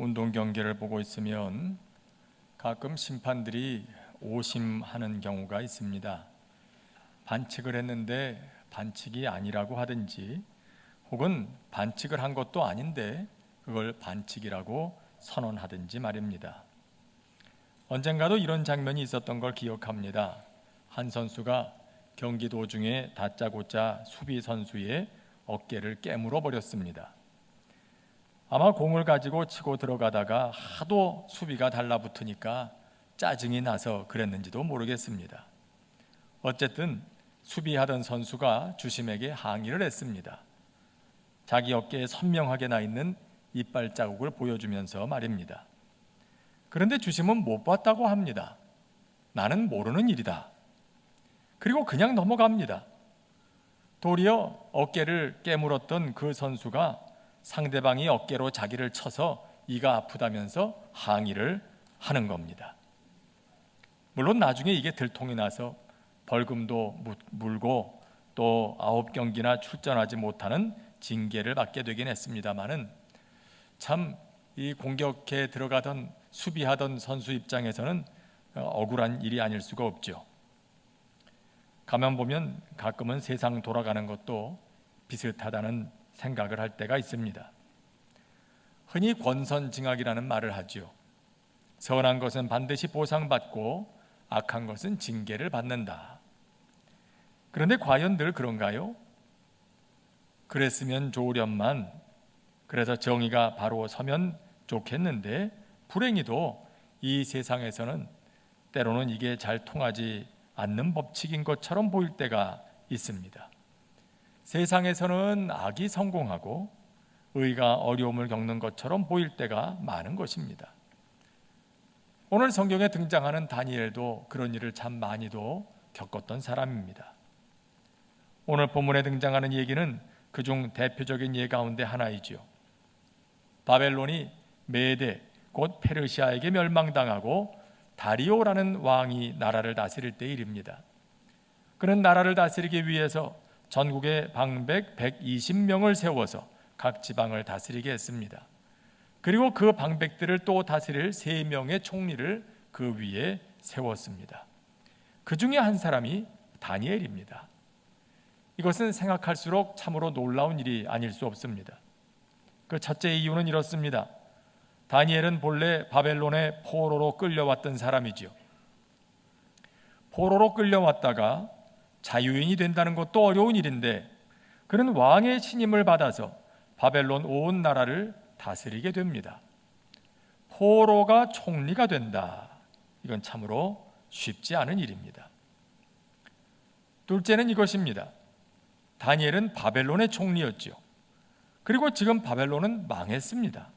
운동 경기를 보고 있으면 가끔 심판들이 오심하는 경우가 있습니다. 반칙을 했는데 반칙이 아니라고 하든지 혹은 반칙을 한 것도 아닌데 그걸 반칙이라고 선언하든지 말입니다. 언젠가도 이런 장면이 있었던 걸 기억합니다. 한 선수가 경기 도중에 다짜고짜 수비 선수의 어깨를 깨물어 버렸습니다. 아마 공을 가지고 치고 들어가다가 하도 수비가 달라붙으니까 짜증이 나서 그랬는지도 모르겠습니다. 어쨌든 수비하던 선수가 주심에게 항의를 했습니다. 자기 어깨에 선명하게 나 있는 이빨 자국을 보여주면서 말입니다. 그런데 주심은 못 봤다고 합니다. 나는 모르는 일이다. 그리고 그냥 넘어갑니다. 도리어 어깨를 깨물었던 그 선수가 상대방이 어깨로 자기를 쳐서 이가 아프다면서 항의를 하는 겁니다. 물론 나중에 이게 들통이 나서 벌금도 물고 또 아홉 경기나 출전하지 못하는 징계를 받게 되긴 했습니다만은 참 이 공격에 들어가던 수비하던 선수 입장에서는 억울한 일이 아닐 수가 없죠. 가만 보면 가끔은 세상 돌아가는 것도 비슷하다는 생각을 할 때가 있습니다. 흔히 권선징악이라는 말을 하죠. 선한 것은 반드시 보상받고 악한 것은 징계를 받는다. 그런데 과연 늘 그런가요? 그랬으면 좋으련만 그래서 정의가 바로 서면 좋겠는데 불행히도 이 세상에서는 때로는 이게 잘 통하지 않는 법칙인 것처럼 보일 때가 있습니다. 세상에서는 악이 성공하고 의가 어려움을 겪는 것처럼 보일 때가 많은 것입니다. 오늘 성경에 등장하는 다니엘도 그런 일을 참 많이도 겪었던 사람입니다. 오늘 본문에 등장하는 얘기는 그중 대표적인 예 가운데 하나이지요. 바벨론이 메대 곧 페르시아에게 멸망당하고 다리오라는 왕이 나라를 다스릴 때 일입니다. 그는 나라를 다스리기 위해서 전국에 방백 120명을 세워서 각 지방을 다스리게 했습니다. 그리고 그 방백들을 또 다스릴 세 명의 총리를 그 위에 세웠습니다. 그 중에 한 사람이 다니엘입니다. 이것은 생각할수록 참으로 놀라운 일이 아닐 수 없습니다. 그 첫째 이유는 이렇습니다. 다니엘은 본래 바벨론의 포로로 끌려왔던 사람이지요. 포로로 끌려왔다가 자유인이 된다는 것도 어려운 일인데 그는 왕의 신임을 받아서 바벨론 온 나라를 다스리게 됩니다. 포로가 총리가 된다. 이건 참으로 쉽지 않은 일입니다. 둘째는 이것입니다. 다니엘은 바벨론의 총리였죠. 그리고 지금 바벨론은 망했습니다.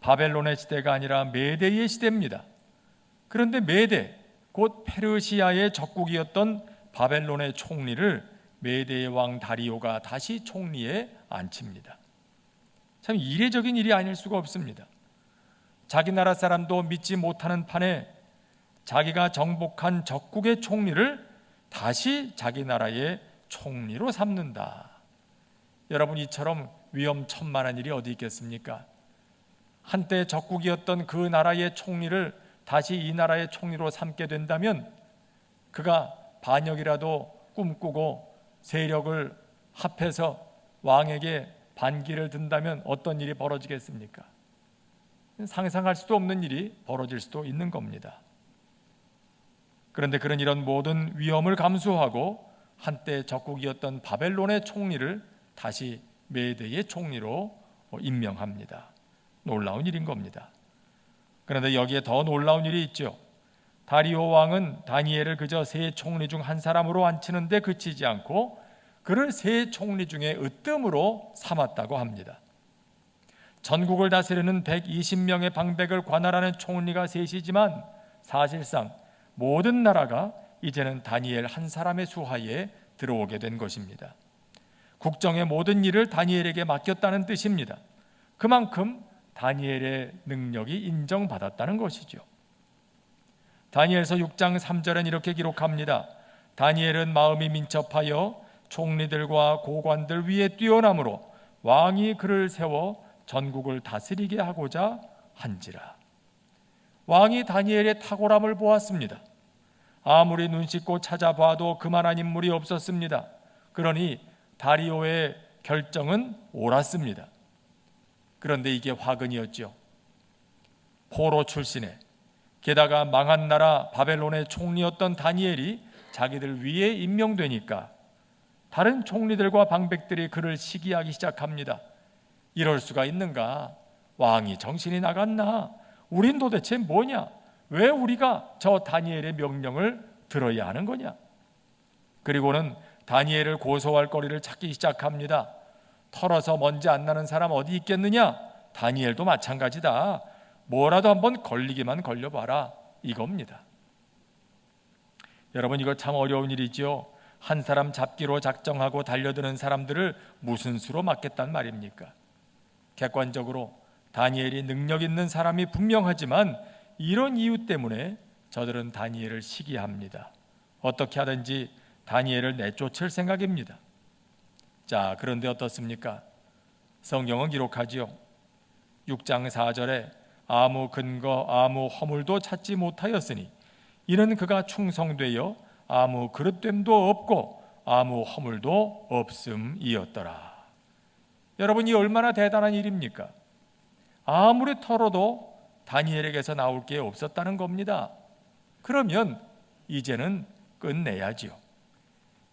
바벨론의 시대가 아니라 메대의 시대입니다. 그런데 메대, 곧 페르시아의 적국이었던 바벨론의 총리를 메대의 왕 다리오가 다시 총리에 앉힙니다. 참 이례적인 일이 아닐 수가 없습니다. 자기 나라 사람도 믿지 못하는 판에 자기가 정복한 적국의 총리를 다시 자기 나라의 총리로 삼는다. 여러분 이처럼 위험천만한 일이 어디 있겠습니까? 한때 적국이었던 그 나라의 총리를 다시 이 나라의 총리로 삼게 된다면 그가 반역이라도 꿈꾸고 세력을 합해서 왕에게 반기를 든다면 어떤 일이 벌어지겠습니까? 상상할 수도 없는 일이 벌어질 수도 있는 겁니다. 그런데 그런 이런 모든 위험을 감수하고 한때 적국이었던 바벨론의 총리를 다시 메대의 총리로 임명합니다. 놀라운 일인 겁니다. 그런데 여기에 더 놀라운 일이 있죠. 다리오 왕은 다니엘을 그저 세 총리 중 한 사람으로 앉히는데 그치지 않고 그를 세 총리 중에 으뜸으로 삼았다고 합니다. 전국을 다스리는 120명의 방백을 관할하는 총리가 셋이지만 사실상 모든 나라가 이제는 다니엘 한 사람의 수하에 들어오게 된 것입니다. 국정의 모든 일을 다니엘에게 맡겼다는 뜻입니다. 그만큼 다니엘의 능력이 인정받았다는 것이죠. 다니엘서 6장 3절은 이렇게 기록합니다. 다니엘은 마음이 민첩하여 총리들과 고관들 위에 뛰어남으로 왕이 그를 세워 전국을 다스리게 하고자 한지라. 왕이 다니엘의 탁월함을 보았습니다. 아무리 눈 씻고 찾아봐도 그만한 인물이 없었습니다. 그러니 다리오의 결정은 옳았습니다. 그런데 이게 화근이었죠. 포로 출신의 게다가 망한 나라 바벨론의 총리였던 다니엘이 자기들 위에 임명되니까 다른 총리들과 방백들이 그를 시기하기 시작합니다. 이럴 수가 있는가? 왕이 정신이 나갔나? 우린 도대체 뭐냐? 왜 우리가 저 다니엘의 명령을 들어야 하는 거냐? 그리고는 다니엘을 고소할 거리를 찾기 시작합니다. 털어서 먼지 안 나는 사람 어디 있겠느냐? 다니엘도 마찬가지다. 뭐라도 한번 걸리기만 걸려봐라. 이겁니다. 여러분 이거 참 어려운 일이지요. 한 사람 잡기로 작정하고 달려드는 사람들을 무슨 수로 막겠단 말입니까? 객관적으로 다니엘이 능력 있는 사람이 분명하지만 이런 이유 때문에 저들은 다니엘을 시기합니다. 어떻게 하든지 다니엘을 내쫓을 생각입니다. 자, 그런데 어떻습니까? 성경은 기록하지요. 6장 4절에 아무 근거, 아무 허물도 찾지 못하였으니 이는 그가 충성되어 아무 그릇됨도 없고 아무 허물도 없음이었더라. 여러분 이 얼마나 대단한 일입니까? 아무리 털어도 다니엘에게서 나올 게 없었다는 겁니다. 그러면 이제는 끝내야지요.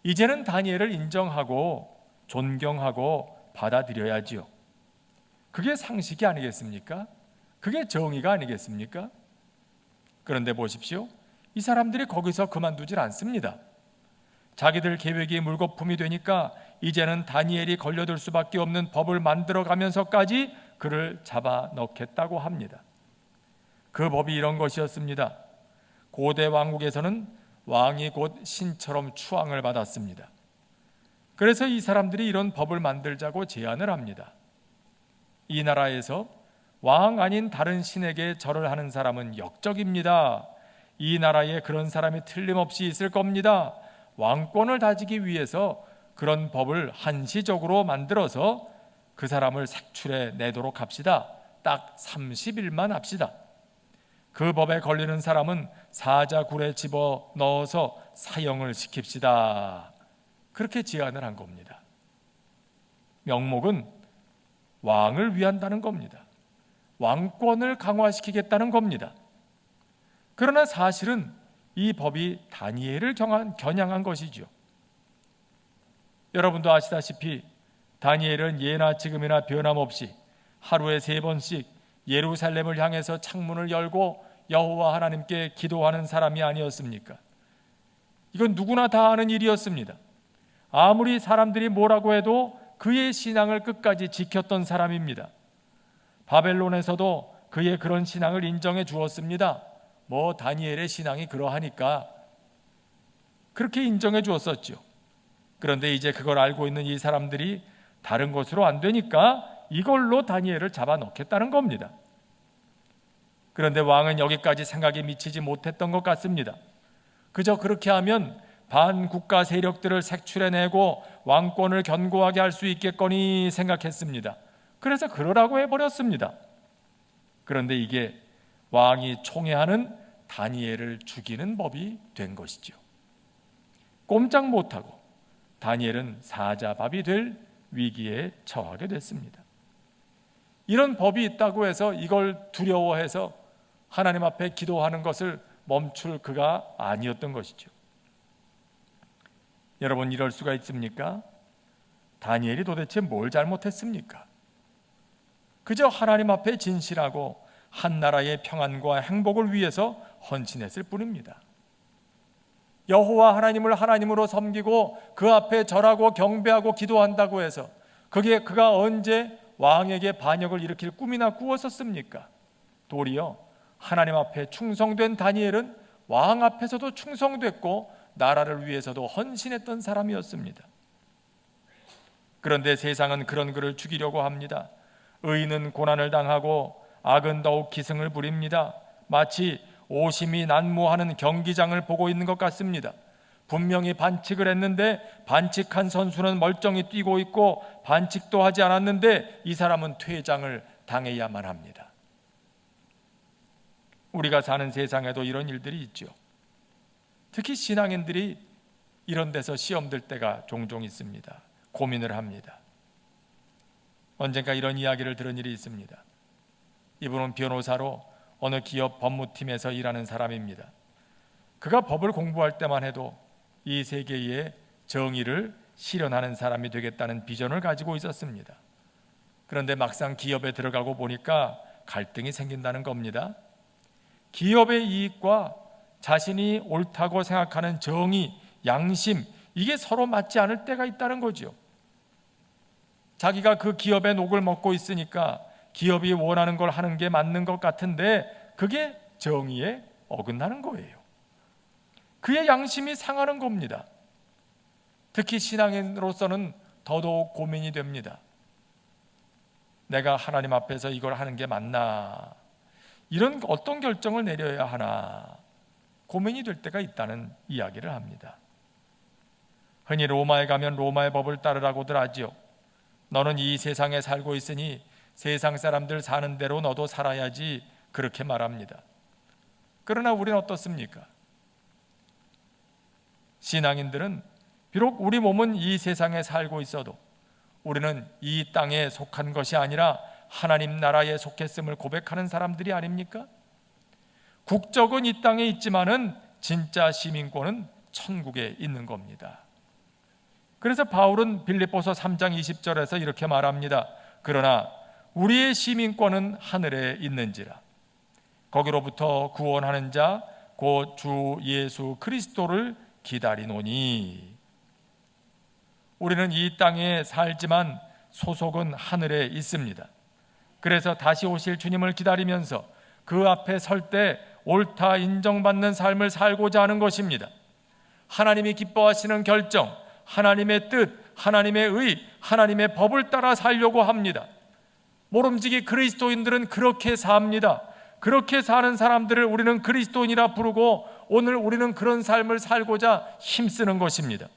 이제는 다니엘을 인정하고 존경하고 받아들여야지요. 그게 상식이 아니겠습니까? 그게 정의가 아니겠습니까? 그런데 보십시오. 이 사람들이 거기서 그만두질 않습니다. 자기들 계획이 물거품이 되니까 이제는 다니엘이 걸려들 수밖에 없는 법을 만들어 가면서까지 그를 잡아 넣겠다고 합니다. 그 법이 이런 것이었습니다. 고대 왕국에서는 왕이 곧 신처럼 추앙을 받았습니다. 그래서 이 사람들이 이런 법을 만들자고 제안을 합니다. 이 나라에서 왕 아닌 다른 신에게 절을 하는 사람은 역적입니다. 이 나라에 그런 사람이 틀림없이 있을 겁니다. 왕권을 다지기 위해서 그런 법을 한시적으로 만들어서 그 사람을 색출해 내도록 합시다. 딱 30일만 합시다. 그 법에 걸리는 사람은 사자굴에 집어 넣어서 사형을 시킵시다. 그렇게 제안을 한 겁니다. 명목은 왕을 위한다는 겁니다. 왕권을 강화시키겠다는 겁니다. 그러나 사실은 이 법이 다니엘을 겨냥한 것이죠. 여러분도 아시다시피 다니엘은 예나 지금이나 변함없이 하루에 세 번씩 예루살렘을 향해서 창문을 열고 여호와 하나님께 기도하는 사람이 아니었습니까? 이건 누구나 다 아는 일이었습니다. 아무리 사람들이 뭐라고 해도 그의 신앙을 끝까지 지켰던 사람입니다. 바벨론에서도 그의 그런 신앙을 인정해 주었습니다. 뭐 다니엘의 신앙이 그러하니까 그렇게 인정해 주었었죠. 그런데 이제 그걸 알고 있는 이 사람들이 다른 것으로 안 되니까 이걸로 다니엘을 잡아 넣겠다는 겁니다. 그런데 왕은 여기까지 생각이 미치지 못했던 것 같습니다. 그저 그렇게 하면 반국가 세력들을 색출해내고 왕권을 견고하게 할 수 있겠거니 생각했습니다. 그래서 그러라고 해버렸습니다. 그런데 이게 왕이 총애하는 다니엘을 죽이는 법이 된 것이죠. 꼼짝 못하고 다니엘은 사자밥이 될 위기에 처하게 됐습니다. 이런 법이 있다고 해서 이걸 두려워해서 하나님 앞에 기도하는 것을 멈출 그가 아니었던 것이죠. 여러분 이럴 수가 있습니까? 다니엘이 도대체 뭘 잘못했습니까? 그저 하나님 앞에 진실하고 한 나라의 평안과 행복을 위해서 헌신했을 뿐입니다. 여호와 하나님을 하나님으로 섬기고 그 앞에 절하고 경배하고 기도한다고 해서 그게 그가 언제 왕에게 반역을 일으킬 꿈이나 꾸었었습니까? 도리어 하나님 앞에 충성된 다니엘은 왕 앞에서도 충성됐고 나라를 위해서도 헌신했던 사람이었습니다. 그런데 세상은 그런 그를 죽이려고 합니다. 의인은 고난을 당하고 악은 더욱 기승을 부립니다. 마치 오심이 난무하는 경기장을 보고 있는 것 같습니다. 분명히 반칙을 했는데 반칙한 선수는 멀쩡히 뛰고 있고 반칙도 하지 않았는데 이 사람은 퇴장을 당해야만 합니다. 우리가 사는 세상에도 이런 일들이 있죠. 특히 신앙인들이 이런 데서 시험 들 때가 종종 있습니다. 고민을 합니다. 언젠가 이런 이야기를 들은 일이 있습니다. 이분은 변호사로 어느 기업 법무팀에서 일하는 사람입니다. 그가 법을 공부할 때만 해도 이 세계의 정의를 실현하는 사람이 되겠다는 비전을 가지고 있었습니다. 그런데 막상 기업에 들어가고 보니까 갈등이 생긴다는 겁니다. 기업의 이익과 자신이 옳다고 생각하는 정의, 양심, 이게 서로 맞지 않을 때가 있다는 거죠. 자기가 그 기업의 녹을 먹고 있으니까 기업이 원하는 걸 하는 게 맞는 것 같은데 그게 정의에 어긋나는 거예요. 그의 양심이 상하는 겁니다. 특히 신앙인으로서는 더더욱 고민이 됩니다. 내가 하나님 앞에서 이걸 하는 게 맞나? 이런 어떤 결정을 내려야 하나? 고민이 될 때가 있다는 이야기를 합니다. 흔히 로마에 가면 로마의 법을 따르라고들 하지요. 너는 이 세상에 살고 있으니 세상 사람들 사는 대로 너도 살아야지 그렇게 말합니다. 그러나 우리는 어떻습니까? 신앙인들은 비록 우리 몸은 이 세상에 살고 있어도 우리는 이 땅에 속한 것이 아니라 하나님 나라에 속했음을 고백하는 사람들이 아닙니까? 국적은 이 땅에 있지만은 진짜 시민권은 천국에 있는 겁니다. 그래서 바울은 빌립보서 3장 20절에서 이렇게 말합니다. 그러나 우리의 시민권은 하늘에 있는지라. 거기로부터 구원하는 자, 곧 주 예수 그리스도를 기다리노니. 우리는 이 땅에 살지만 소속은 하늘에 있습니다. 그래서 다시 오실 주님을 기다리면서 그 앞에 설 때 옳다 인정받는 삶을 살고자 하는 것입니다. 하나님이 기뻐하시는 결정, 하나님의 뜻, 하나님의 의, 하나님의 법을 따라 살려고 합니다. 모름지기 그리스도인들은 그렇게 삽니다. 그렇게 사는 사람들을 우리는 그리스도인이라 부르고 오늘 우리는 그런 삶을 살고자 힘쓰는 것입니다.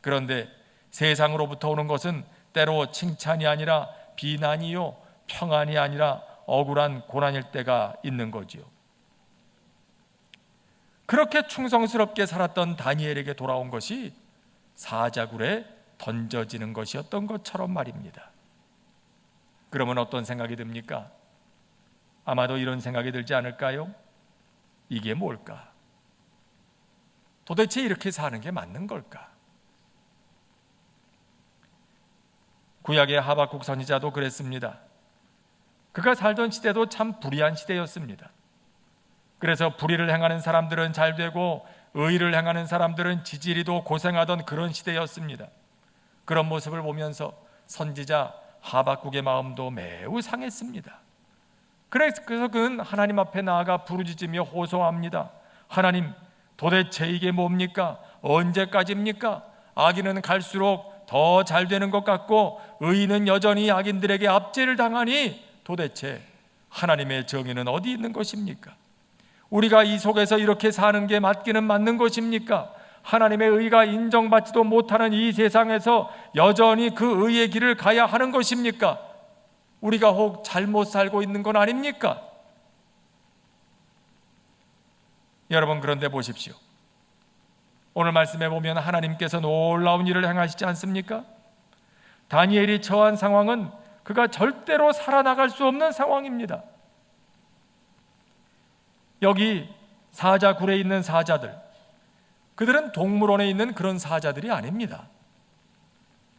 그런데 세상으로부터 오는 것은 때로 칭찬이 아니라 비난이요, 평안이 아니라 억울한 고난일 때가 있는 거지요. 그렇게 충성스럽게 살았던 다니엘에게 돌아온 것이 사자굴에 던져지는 것이었던 것처럼 말입니다. 그러면 어떤 생각이 듭니까? 아마도 이런 생각이 들지 않을까요? 이게 뭘까? 도대체 이렇게 사는 게 맞는 걸까? 구약의 하박국 선지자도 그랬습니다. 그가 살던 시대도 참 불의한 시대였습니다. 그래서 불의를 행하는 사람들은 잘 되고 의를 행하는 사람들은 지지리도 고생하던 그런 시대였습니다. 그런 모습을 보면서 선지자 하박국의 마음도 매우 상했습니다. 그래서 그는 하나님 앞에 나아가 부르짖으며 호소합니다. 하나님, 도대체 이게 뭡니까? 언제까지입니까? 악인은 갈수록 더 잘 되는 것 같고 의인은 여전히 악인들에게 압제를 당하니 도대체 하나님의 정의는 어디 있는 것입니까? 우리가 이 속에서 이렇게 사는 게 맞기는 맞는 것입니까? 하나님의 의가 인정받지도 못하는 이 세상에서 여전히 그 의의 길을 가야 하는 것입니까? 우리가 혹 잘못 살고 있는 건 아닙니까? 여러분 그런데 보십시오. 오늘 말씀에 보면 하나님께서 놀라운 일을 행하시지 않습니까? 다니엘이 처한 상황은 그가 절대로 살아나갈 수 없는 상황입니다. 여기 사자굴에 있는 사자들, 그들은 동물원에 있는 그런 사자들이 아닙니다.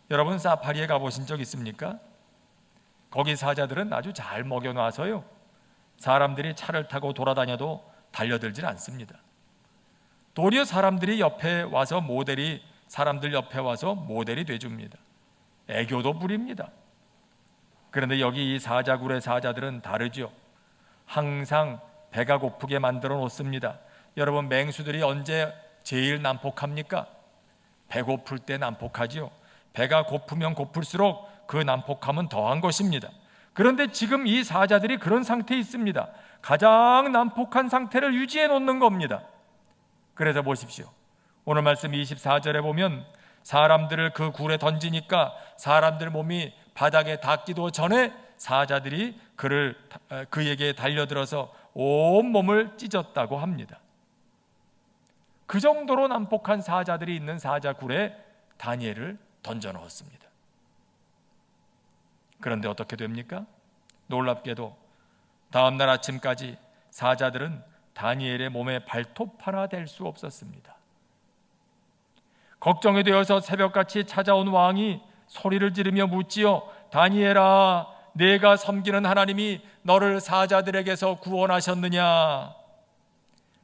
여러분 사파리에 가보신 적 있습니까? 거기 사자들은 아주 잘 먹여놔서요. 사람들이 차를 타고 돌아다녀도 달려들질 않습니다. 도리어 사람들이 옆에 와서 모델이 사람들 옆에 와서 모델이 돼줍니다. 애교도 부립니다. 그런데 여기 이 사자굴의 사자들은 다르죠. 항상 배가 고프게 만들어 놓습니다. 여러분 맹수들이 언제 제일 난폭합니까? 배고플 때 난폭하지요. 배가 고프면 고플수록 그 난폭함은 더한 것입니다. 그런데 지금 이 사자들이 그런 상태에 있습니다. 가장 난폭한 상태를 유지해 놓는 겁니다. 그래서 보십시오. 오늘 말씀 24절에 보면 사람들을 그 굴에 던지니까 사람들 몸이 바닥에 닿기도 전에 사자들이 그를 그에게 달려들어서 온 몸을 찢었다고 합니다. 그 정도로 난폭한 사자들이 있는 사자굴에 다니엘을 던져 넣었습니다. 그런데 어떻게 됩니까? 놀랍게도 다음 날 아침까지 사자들은 다니엘의 몸에 발톱 하나 될 수 없었습니다. 걱정이 되어서 새벽같이 찾아온 왕이 소리를 지르며 묻지요. 다니엘아, 내가 섬기는 하나님이 너를 사자들에게서 구원하셨느냐?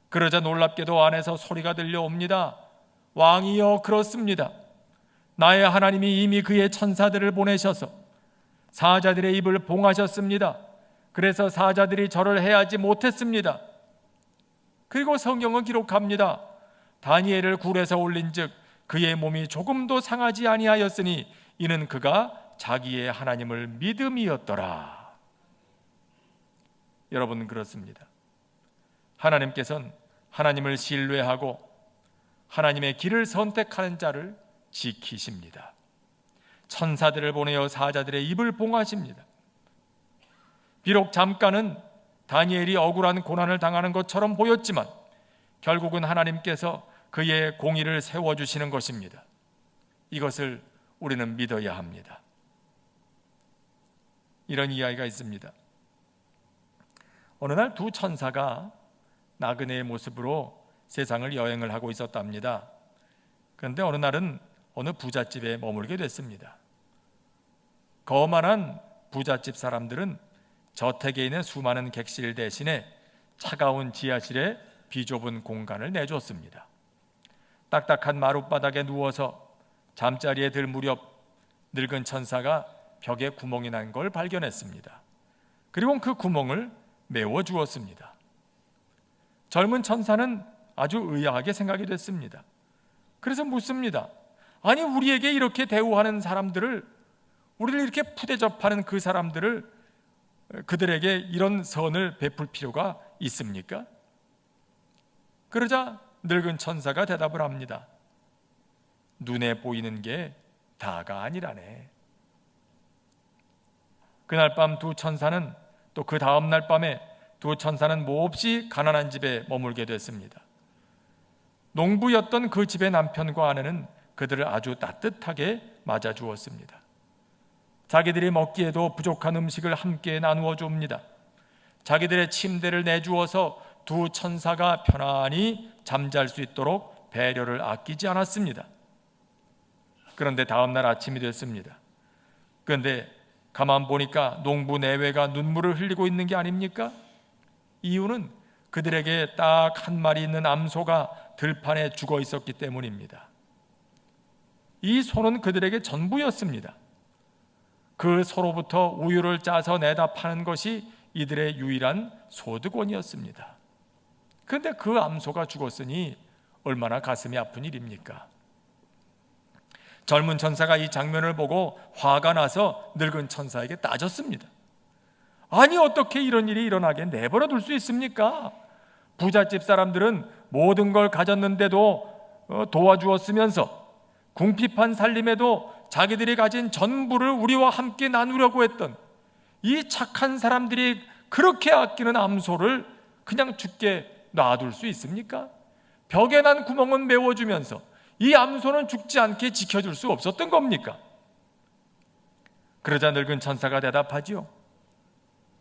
그러자 놀랍게도 안에서 소리가 들려옵니다. 왕이여, 그렇습니다. 나의 하나님이 이미 그의 천사들을 보내셔서 사자들의 입을 봉하셨습니다. 그래서 사자들이 절을 해하지 못했습니다. 그리고 성경은 기록합니다. 다니엘을 굴에서 올린즉 그의 몸이 조금도 상하지 아니하였으니 이는 그가 자기의 하나님을 믿음이었더라. 여러분 그렇습니다. 하나님께서는 하나님을 신뢰하고 하나님의 길을 선택하는 자를 지키십니다. 천사들을 보내어 사자들의 입을 봉하십니다. 비록 잠깐은 다니엘이 억울한 고난을 당하는 것처럼 보였지만 결국은 하나님께서 그의 공의를 세워주시는 것입니다. 이것을 우리는 믿어야 합니다. 이런 이야기가 있습니다. 어느 날 두 천사가 나그네의 모습으로 세상을 여행을 하고 있었답니다. 그런데 어느 날은 어느 부잣집에 머물게 됐습니다. 거만한 부잣집 사람들은 저택에 있는 수많은 객실 대신에 차가운 지하실에 비좁은 공간을 내줬습니다. 딱딱한 마룻바닥에 누워서 잠자리에 들 무렵 늙은 천사가 벽에 구멍이 난 걸 발견했습니다. 그리고 그 구멍을 메워 주었습니다. 젊은 천사는 아주 의아하게 생각이 됐습니다. 그래서 묻습니다. 아니, 우리에게 이렇게 대우하는 사람들을, 우리를 이렇게 푸대접하는 그 사람들을 그들에게 이런 선을 베풀 필요가 있습니까? 그러자 늙은 천사가 대답을 합니다. 눈에 보이는 게 다가 아니라네. 그날 밤 두 천사는 또 그 다음 날 밤에 두 천사는 몹시 가난한 집에 머물게 됐습니다. 농부였던 그 집의 남편과 아내는 그들을 아주 따뜻하게 맞아 주었습니다. 자기들이 먹기에도 부족한 음식을 함께 나누어 줍니다. 자기들의 침대를 내주어서 두 천사가 편안히 잠잘 수 있도록 배려를 아끼지 않았습니다. 그런데 다음 날 아침이 됐습니다. 그런데 가만 보니까 농부 내외가 눈물을 흘리고 있는 게 아닙니까? 이유는 그들에게 딱 한 마리 있는 암소가 들판에 죽어 있었기 때문입니다. 이 소는 그들에게 전부였습니다. 그 소로부터 우유를 짜서 내다 파는 것이 이들의 유일한 소득원이었습니다. 그런데 그 암소가 죽었으니 얼마나 가슴이 아픈 일입니까? 젊은 천사가 이 장면을 보고 화가 나서 늙은 천사에게 따졌습니다. 아니 어떻게 이런 일이 일어나게 내버려 둘 수 있습니까? 부잣집 사람들은 모든 걸 가졌는데도 어, 도와주었으면서 궁핍한 살림에도 자기들이 가진 전부를 우리와 함께 나누려고 했던 이 착한 사람들이 그렇게 아끼는 암소를 그냥 죽게 놔둘 수 있습니까? 벽에 난 구멍은 메워주면서 이 암소는 죽지 않게 지켜줄 수 없었던 겁니까? 그러자 늙은 천사가 대답하지요.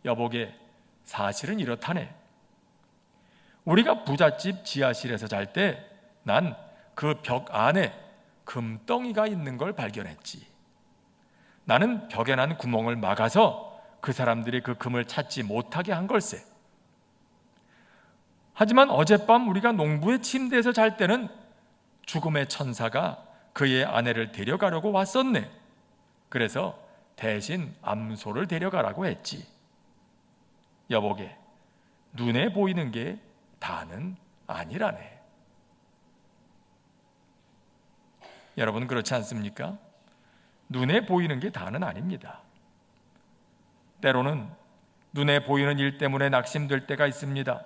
여보게, 사실은 이렇다네. 우리가 부잣집 지하실에서 잘 때 난 그 벽 안에 금덩이가 있는 걸 발견했지. 나는 벽에 난 구멍을 막아서 그 사람들이 그 금을 찾지 못하게 한 걸세. 하지만 어젯밤 우리가 농부의 침대에서 잘 때는 죽음의 천사가 그의 아내를 데려가려고 왔었네. 그래서 대신 암소를 데려가라고 했지. 여보게, 눈에 보이는 게 다는 아니라네. 여러분 그렇지 않습니까? 눈에 보이는 게 다는 아닙니다. 때로는 눈에 보이는 일 때문에 낙심될 때가 있습니다.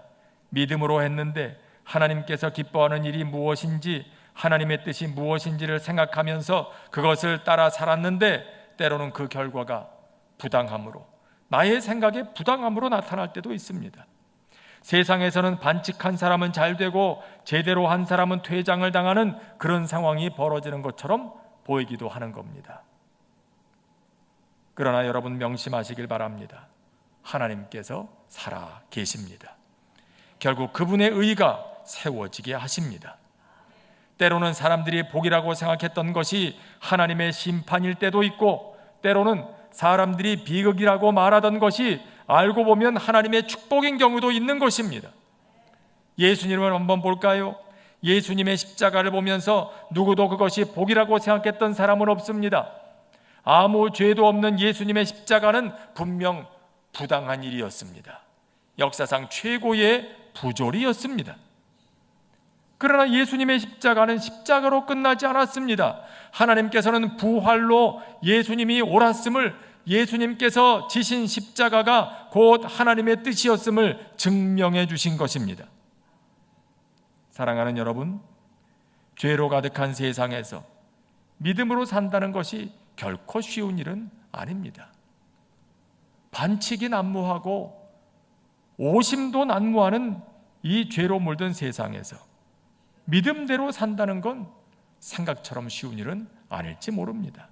믿음으로 했는데 하나님께서 기뻐하는 일이 무엇인지 하나님의 뜻이 무엇인지를 생각하면서 그것을 따라 살았는데 때로는 그 결과가 부당함으로 나의 생각에 부당함으로 나타날 때도 있습니다. 세상에서는 반칙한 사람은 잘 되고 제대로 한 사람은 퇴장을 당하는 그런 상황이 벌어지는 것처럼 보이기도 하는 겁니다. 그러나 여러분 명심하시길 바랍니다. 하나님께서 살아 계십니다. 결국 그분의 의가 세워지게 하십니다. 때로는 사람들이 복이라고 생각했던 것이 하나님의 심판일 때도 있고 때로는 사람들이 비극이라고 말하던 것이 알고 보면 하나님의 축복인 경우도 있는 것입니다. 예수님을 한번 볼까요? 예수님의 십자가를 보면서 누구도 그것이 복이라고 생각했던 사람은 없습니다. 아무 죄도 없는 예수님의 십자가는 분명 부당한 일이었습니다. 역사상 최고의 부조리였습니다. 그러나 예수님의 십자가는 십자가로 끝나지 않았습니다. 하나님께서는 부활로 예수님이 옳았음을 예수님께서 지신 십자가가 곧 하나님의 뜻이었음을 증명해 주신 것입니다. 사랑하는 여러분, 죄로 가득한 세상에서 믿음으로 산다는 것이 결코 쉬운 일은 아닙니다. 반칙이 난무하고 오심도 난무하는 이 죄로 물든 세상에서 믿음대로 산다는 건 생각처럼 쉬운 일은 아닐지 모릅니다.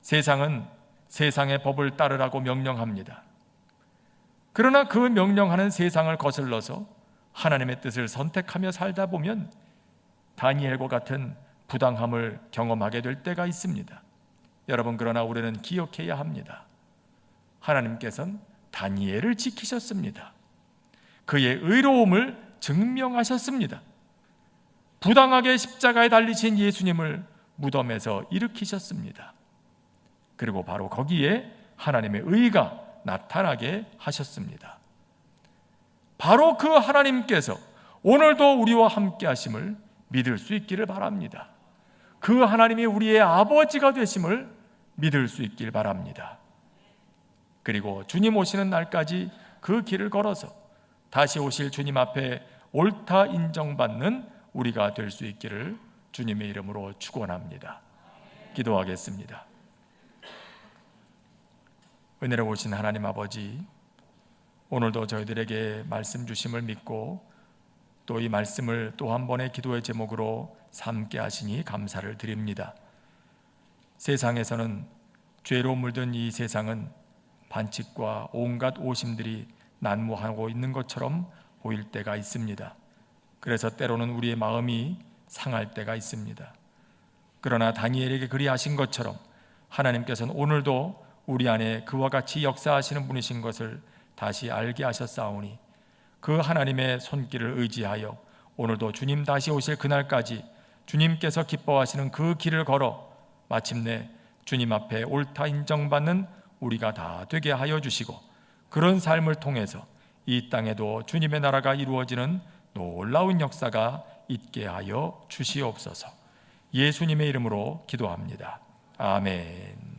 세상은 세상의 법을 따르라고 명령합니다. 그러나 그 명령하는 세상을 거슬러서 하나님의 뜻을 선택하며 살다 보면 다니엘과 같은 부당함을 경험하게 될 때가 있습니다. 여러분 그러나 우리는 기억해야 합니다. 하나님께서는 다니엘을 지키셨습니다. 그의 의로움을 증명하셨습니다. 부당하게 십자가에 달리신 예수님을 무덤에서 일으키셨습니다. 그리고 바로 거기에 하나님의 의가 나타나게 하셨습니다. 바로 그 하나님께서 오늘도 우리와 함께 하심을 믿을 수 있기를 바랍니다. 그 하나님이 우리의 아버지가 되심을 믿을 수 있길 바랍니다. 그리고 주님 오시는 날까지 그 길을 걸어서 다시 오실 주님 앞에 옳다 인정받는 우리가 될 수 있기를 주님의 이름으로 축원합니다. 기도하겠습니다. 은혜로우신 하나님 아버지, 오늘도 저희들에게 말씀 주심을 믿고 또 이 말씀을 또 한 번의 기도의 제목으로 삼게 하시니 감사를 드립니다. 세상에서는 죄로 물든 이 세상은 반칙과 온갖 오심들이 난무하고 있는 것처럼 보일 때가 있습니다. 그래서 때로는 우리의 마음이 상할 때가 있습니다. 그러나 다니엘에게 그리하신 것처럼 하나님께서는 오늘도 우리 안에 그와 같이 역사하시는 분이신 것을 다시 알게 하셨사오니 그 하나님의 손길을 의지하여 오늘도 주님 다시 오실 그날까지 주님께서 기뻐하시는 그 길을 걸어 마침내 주님 앞에 옳다 인정받는 우리가 다 되게 하여 주시고 그런 삶을 통해서 이 땅에도 주님의 나라가 이루어지는 놀라운 역사가 있게 하여 주시옵소서. 예수님의 이름으로 기도합니다. 아멘.